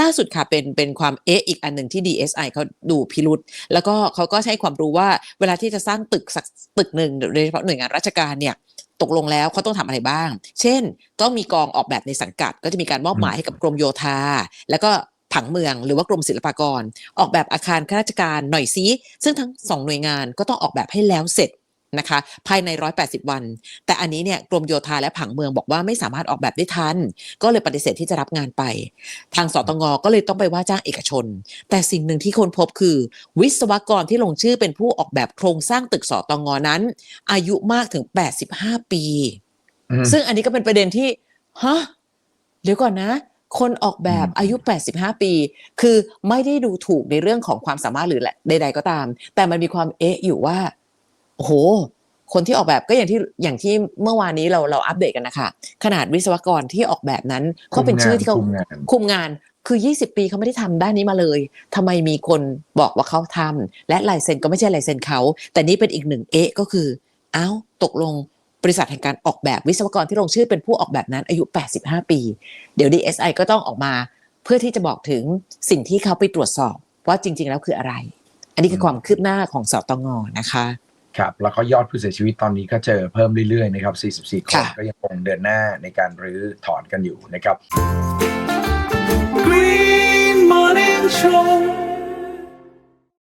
ล่าสุดค่ะเป็นเป็นความเอ๊ะอีกอันหนึ่งที่ DSI เขาดูพิรุษแล้วก็เขาก็ใช้ความรู้ว่าเวลาที่จะสร้างตึกสักตึกหนึ่งโดยเฉพาะหน่วยงานราชการเนี่ยตกลงแล้วเขาต้องทำอะไรบ้าง เช่น ต้องมีกองออกแบบในสังกัด ก็จะมีการมอบหมายให้กับกรมโยธา แล้วก็ผังเมืองหรือว่ากรมศิลปากร ออกแบบอาคารข้าราชการหน่อยซิซึ่งทั้งสองหน่วยงานก็ต้องออกแบบให้แล้วเสร็จ นะคะภายใน 180 วัน แต่อันนี้เนี่ยกรมโยธาและผังเมืองบอกว่าไม่สามารถออกแบบได้ทัน ก็เลยปฏิเสธที่จะรับงานไป ทางสตงก็เลยต้องไปว่าจ้างเอกชน แต่สิ่งหนึ่งที่คนพบคือ วิศวกรที่ลงชื่อเป็นผู้ออกแบบโครงสร้างตึกสตงนั้น อายุมากถึง 85 ปีอืมซึ่งอันนี้ก็เป็นประเด็นที่ฮะเดี๋ยวก่อนนะ คนออกแบบอายุ 85 ปี คือไม่ได้ดูถูกในเรื่องของความสามารถหรือแหละใดๆก็ตาม แต่มันมีความเอ๊ะอยู่ว่า โอ้โห คนที่ออกแบบก็อย่างที่อย่างที่เมื่อวานนี้เราเราอัปเดตกันนะคะขนาดวิศวกรที่ออกแบบนั้นเขาเป็นชื่อที่เขาคุมงานคุมงานคือ 20 ปีเขาไม่ได้ทำด้านนี้มาเลยทำไมมีคนบอกว่าเขาทำและลายเซ็นก็ไม่ใช่ลายเซ็นเขา แต่นี่เป็นอีกหนึ่งเอ๊ะก็คือเอ้าตกลงบริษัทแห่งการออกแบบวิศวกรที่ลงชื่อเป็นผู้ออกแบบนั้นอายุ 85 ปี เดี๋ยว DSI ก็ต้องออกมา เพื่อที่จะบอกถึงสิ่งที่เขาไปตรวจสอบว่าจริง ๆ แล้วคืออะไร อันนี้คือความคืบหน้าของสตงนะคะ ครับแล้วก็ยอดผู้เสียชีวิตตอนนี้ก็เจอเพิ่มเรื่อยๆนะครับ 44 คนค่ะก็ยังคงเดินหน้าในการรื้อถอนกันอยู่นะครับ Green Morning Show